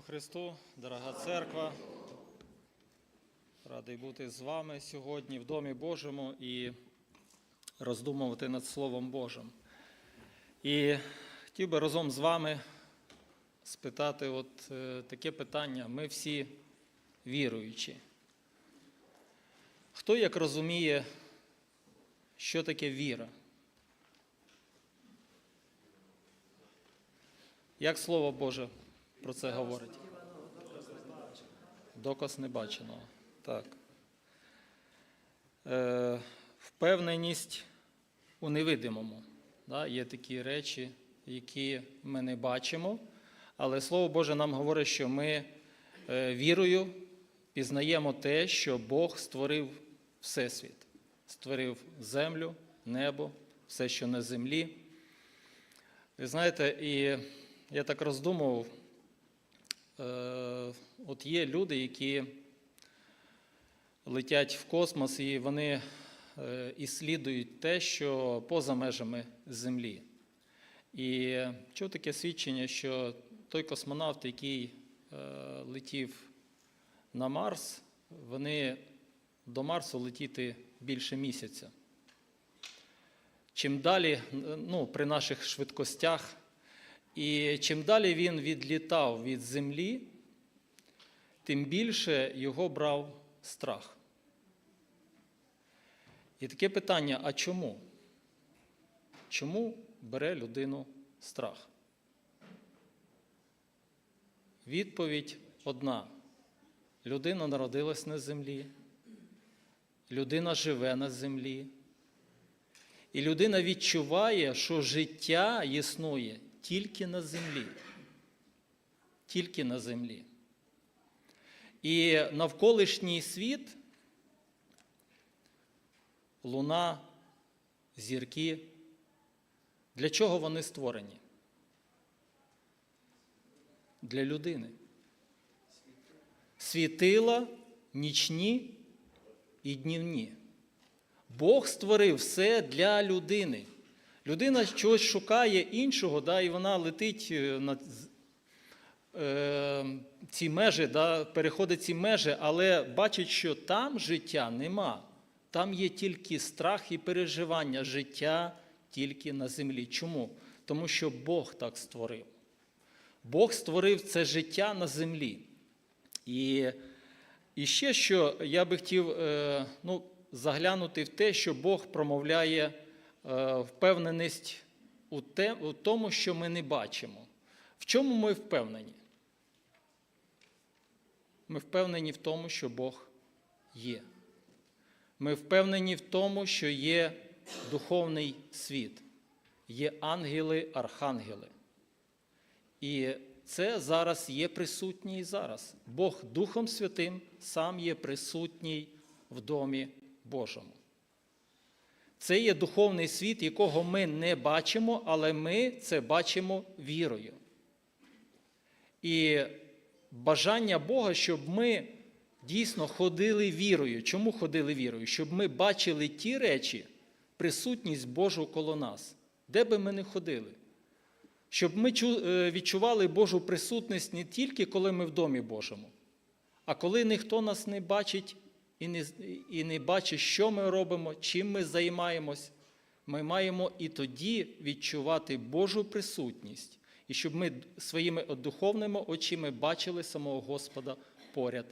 Ісусу Христу, дорога церква. Радий бути з вами сьогодні в Домі Божому і роздумувати над Словом Божим. І хотів би разом з вами спитати от е, таке питання. Ми всі віруючі. Хто як розуміє, що таке віра? Як Слово Боже про це говорить? Доказ небаченого. Так. Е, впевненість у невидимому. Да? Є такі речі, які ми не бачимо, але Слово Боже нам говорить, що ми е, вірою пізнаємо те, що Бог створив Всесвіт, створив землю, небо, все, що на землі. Ви знаєте, і я так роздумував, от є люди, які летять в космос, і вони е, іслідують те, що поза межами Землі. І чув таке свідчення, що той космонавт, який е, летів на Марс, вони до Марсу летіти більше місяця. Чим далі, ну, при наших швидкостях, і чим далі він відлітав від землі, тим більше його брав страх. І таке питання: а чому? Чому бере людину страх? Відповідь одна: людина народилась на землі, людина живе на землі, і людина відчуває, що життя існує тільки на землі. Тільки на землі. І навколишній світ, луна, зірки, для чого вони створені? Для людини. Світила нічні і днівні. Бог створив все для людини. Людина чогось шукає іншого, да, і вона летить е, на е, ці межі, да, переходить ці межі, але бачить, що там життя нема. Там є тільки страх і переживання життя тільки на землі. Чому? Тому що Бог так створив. Бог створив це життя на землі. І, і ще що я би хотів е, ну, заглянути в те, що Бог промовляє впевненість у, тому, що ми не бачимо. В чому ми впевнені? Ми впевнені в тому, що Бог є. Ми впевнені в тому, що є духовний світ, є ангели, архангели. І це зараз є присутній і зараз. Бог Духом Святим сам є присутній в домі Божому. Це є духовний світ, якого ми не бачимо, але ми це бачимо вірою. І бажання Бога, щоб ми дійсно ходили вірою. Чому ходили вірою? Щоб ми бачили ті речі, присутність Божу коло нас, де би ми не ходили. Щоб ми відчували Божу присутність не тільки коли ми в домі Божому, а коли ніхто нас не бачить і не, і не бачить, що ми робимо, чим ми займаємось, ми маємо і тоді відчувати Божу присутність, і щоб ми своїми духовними очима бачили самого Господа поряд.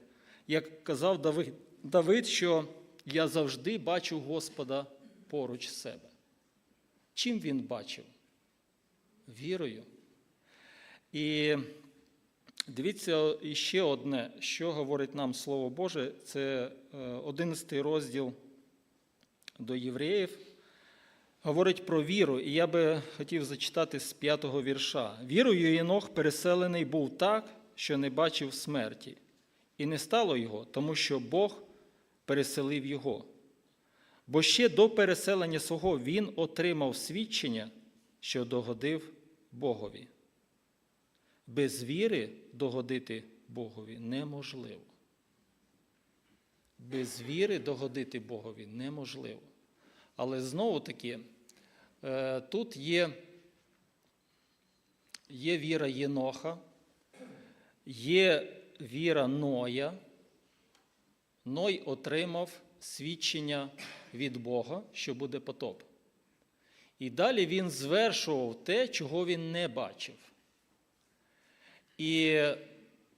Як казав Давид, Давид, що я завжди бачу Господа поруч себе. Чим він бачив? Вірою. І дивіться ще одне, що говорить нам Слово Боже, це 11 розділ до євреїв. Говорить про віру, і я би хотів зачитати з п'ятого вірша. Вірою Єнох переселений був так, що не бачив смерті, і не стало його, тому що Бог переселив його. Бо ще до переселення свого він отримав свідчення, що догодив Богові. Без віри догодити Богові неможливо. Без віри догодити Богові неможливо. Але знову таки, е, тут є, є віра Єноха, Є віра Ноя. Ной отримав свідчення від Бога, що буде потоп. І далі він звершував те, чого він не бачив. І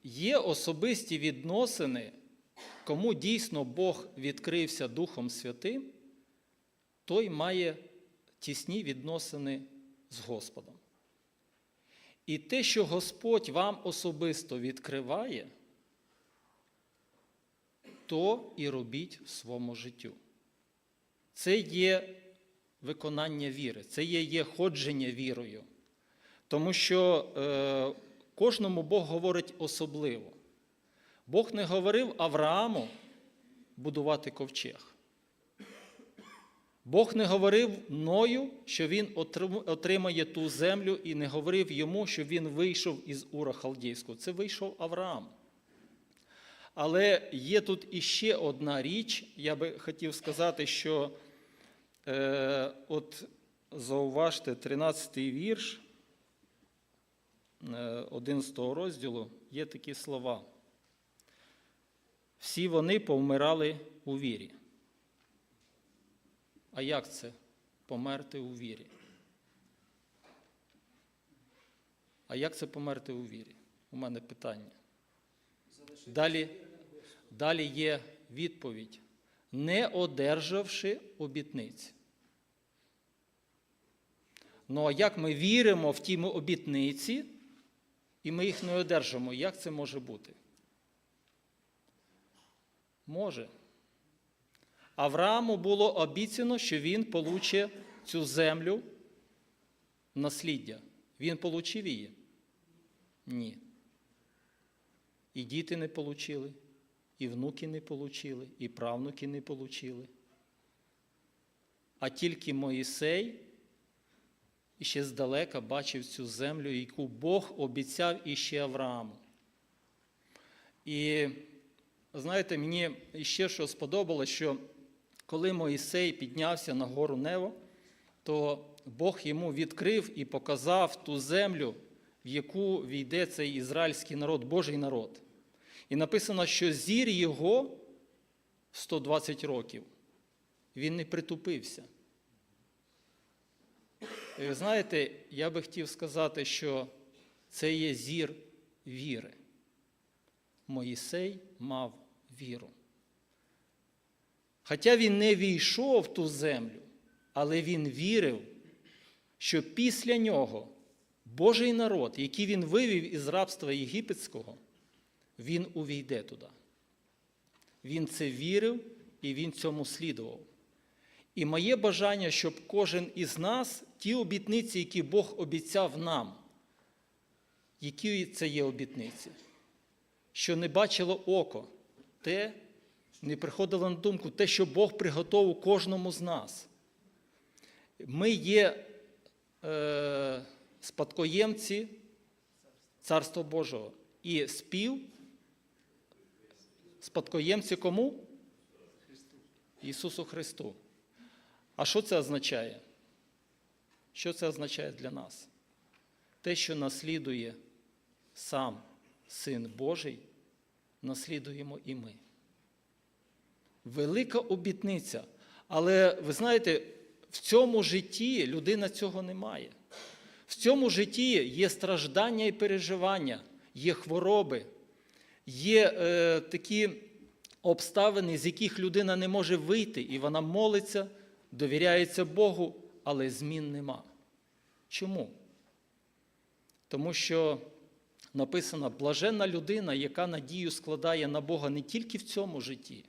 є особисті відносини, кому дійсно Бог відкрився Духом Святим, той має тісні відносини з Господом. І те, що Господь вам особисто відкриває, то і робіть в своєму життю. Це є виконання віри, це є, ходження вірою. Тому що е, кожному Бог говорить особливо. Бог не говорив Аврааму будувати ковчег. Бог не говорив Ною, що він отримає ту землю, і не говорив йому, що він вийшов із Ура Халдійського. Це вийшов Авраам. Але є тут іще одна річ, я би хотів сказати, що е, от зауважте 13-й вірш 11 розділу є такі слова. Всі вони повмирали у вірі. А як це померти у вірі? А як це померти у вірі? У мене питання. Далі, далі є відповідь, не одержавши обітниць. Ну а як ми віримо в ті обітниці, і ми їх не одержимо? Як це може бути? Може. Аврааму було обіцяно, що він получить цю землю насліддя. Він получив її? Ні. І діти не получили, і внуки не получили, і правнуки не получили. А тільки Моїсей іще здалека бачив цю землю, яку Бог обіцяв іще Аврааму. І знаєте, мені ще що сподобалось, що коли Моїсей піднявся на гору Нево, то Бог йому відкрив і показав ту землю, в яку війде цей ізраїльський народ, Божий народ. І написано, що зір його 120 років. Він не притупився. Ви знаєте, я би хотів сказати, що це є зір віри. Моїсей мав віру. Хоча він не війшов в ту землю, але він вірив, що після нього Божий народ, який він вивів із рабства єгипетського, він увійде туди. Він це вірив і він цьому слідував. І моє бажання, щоб кожен із нас, ті обітниці, які Бог обіцяв нам, які це є обітниці, що не бачило око, те не приходило на думку, те, що Бог приготував кожному з нас. Ми є е, спадкоємці Царства Божого. І спів спадкоємці кому? Ісусу Христу. А що це означає? Що це означає для нас? Те, що наслідує сам Син Божий, наслідуємо і ми. Велика обітниця. Але ви знаєте, в цьому житті людина цього не має. В цьому житті є страждання і переживання, є хвороби, є е, такі обставини, з яких людина не може вийти, і вона молиться, довіряється Богу, але змін нема. Чому? Тому що написано блаженна людина, яка надію складає на Бога не тільки в цьому житті.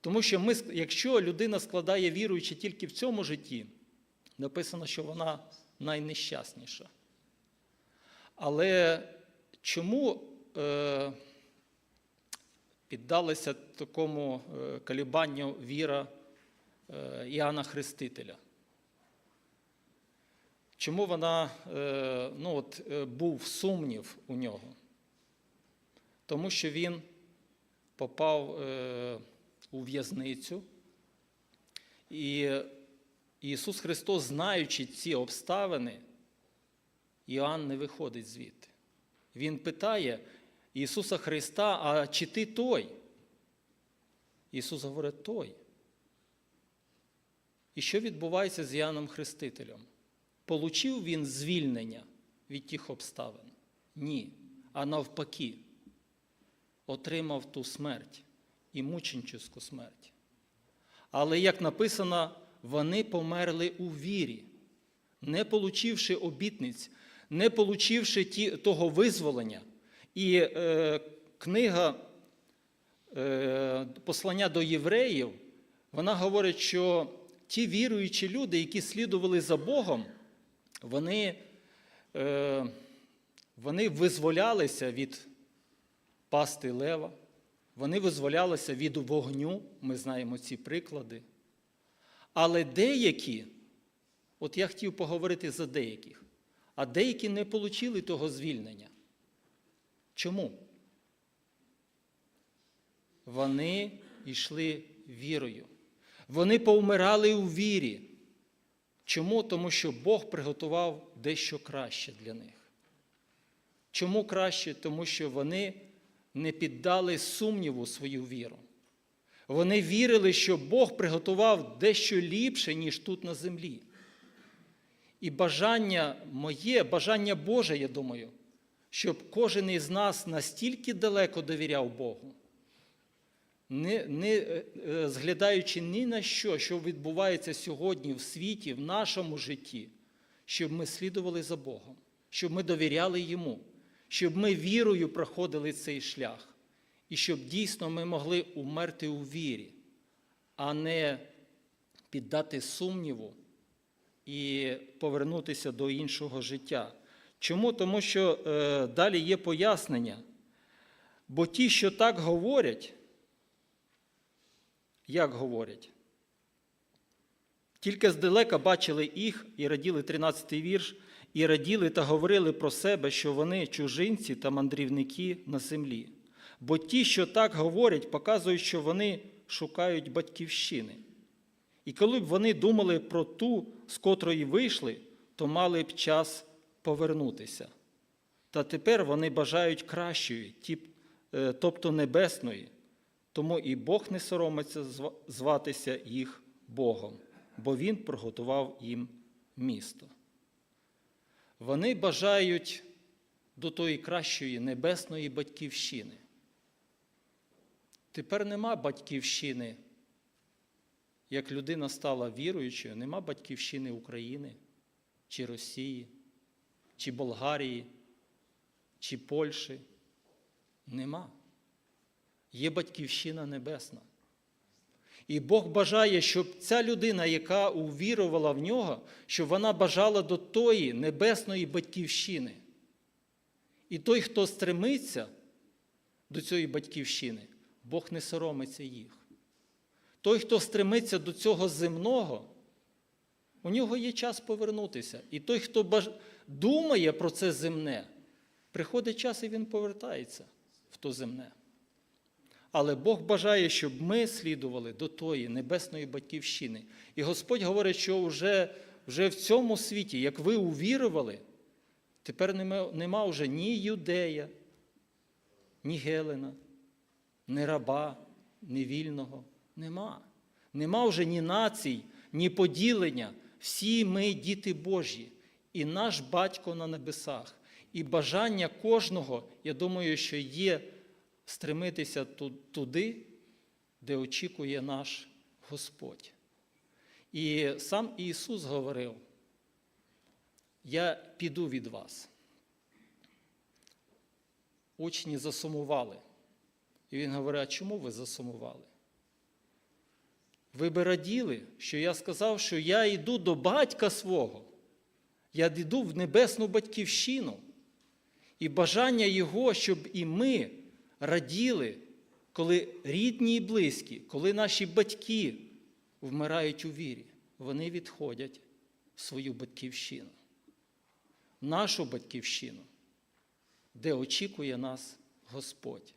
Тому що ми, якщо людина складає віруючи тільки в цьому житті, написано, що вона найнещасніша. Але чому е, піддалася такому е, колібанню віра Іоанна Хрестителя? Чому вона, е, ну от, е, був сумнів у нього? Тому що він попав е, у в'язницю, і Ісус Христос, знаючи ці обставини, Іоанн не виходить звідти. Він питає, Ісуса Христа, а чи ти той? Ісус говорить той. І що відбувається з Яном Хрестителем? Получив він звільнення від тих обставин? Ні. А навпаки, отримав ту смерть і мученчеську смерть. Але, як написано, вони померли у вірі, не получивши обітниць, не получивши ті, того визволення. І е, книга е, послання до євреїв, вона говорить, що ті віруючі люди, які слідували за Богом, вони, е, вони визволялися від пасти лева, вони визволялися від вогню, ми знаємо ці приклади. Але деякі, от я хотів поговорити за деяких, а деякі не отримали того звільнення. Чому? Вони йшли вірою. Вони повмирали у вірі. Чому? Тому що Бог приготував дещо краще для них. Чому краще? Тому що вони не піддали сумніву свою віру. Вони вірили, що Бог приготував дещо ліпше, ніж тут на землі. І бажання моє, бажання Боже, я думаю, щоб кожен із нас настільки далеко довіряв Богу, не, не е, е, зглядаючи ні на що, що відбувається сьогодні в світі, в нашому житті, щоб ми слідували за Богом, щоб ми довіряли Йому, щоб ми вірою проходили цей шлях, і щоб дійсно ми могли умерти у вірі, а не піддати сумніву і повернутися до іншого життя. Чому? Тому що е, далі є пояснення. Бо ті, що так говорять, як говорять? Тільки здалека бачили їх і раділи 13-й вірш, і раділи та говорили про себе, що вони чужинці та мандрівники на землі. Бо ті, що так говорять, показують, що вони шукають батьківщини. І коли б вони думали про ту, з котрої вийшли, то мали б час повернутися. Та тепер вони бажають кращої, е, тобто небесної. Тому і Бог не соромиться зватися їх Богом, бо Він приготував їм місто. Вони бажають до тої кращої небесної батьківщини. Тепер нема батьківщини, як людина стала віруючою, нема батьківщини України, чи Росії, чи Болгарії, чи Польщі. Нема. Є батьківщина небесна. І Бог бажає, щоб ця людина, яка увірувала в нього, щоб вона бажала до тої небесної батьківщини. І той, хто стремиться до цієї батьківщини, Бог не соромиться їх. Той, хто стремиться до цього земного, у нього є час повернутися. І той, хто баж... думає про це земне, приходить час і він повертається в то земне. Але Бог бажає, щоб ми слідували до тої небесної батьківщини. І Господь говорить, що вже, вже в цьому світі, як ви увірували, тепер нема, нема вже ні юдея, ні Гелена, ні раба, ні вільного. Нема. Нема вже ні націй, ні поділення. Всі ми діти Божі, і наш батько на небесах. І бажання кожного, я думаю, що є стремитися туди, де очікує наш Господь. І сам Ісус говорив: Я піду від вас. Учні засумували. І він говорить, а чому ви засумували? Ви би раділи, що я сказав, що я йду до батька свого, я йду в небесну батьківщину. І бажання Його, щоб і ми раділи, коли рідні і близькі, коли наші батьки вмирають у вірі, вони відходять в свою батьківщину, нашу батьківщину, де очікує нас Господь.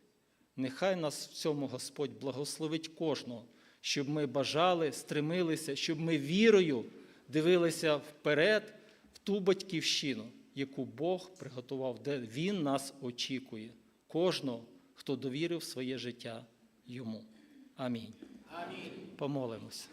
Нехай нас в цьому Господь благословить кожного, щоб ми бажали, стремилися, щоб ми вірою дивилися вперед в ту батьківщину, яку Бог приготував, де Він нас очікує кожного, хто довірив своє життя йому. Амінь. Амінь. Помолимося.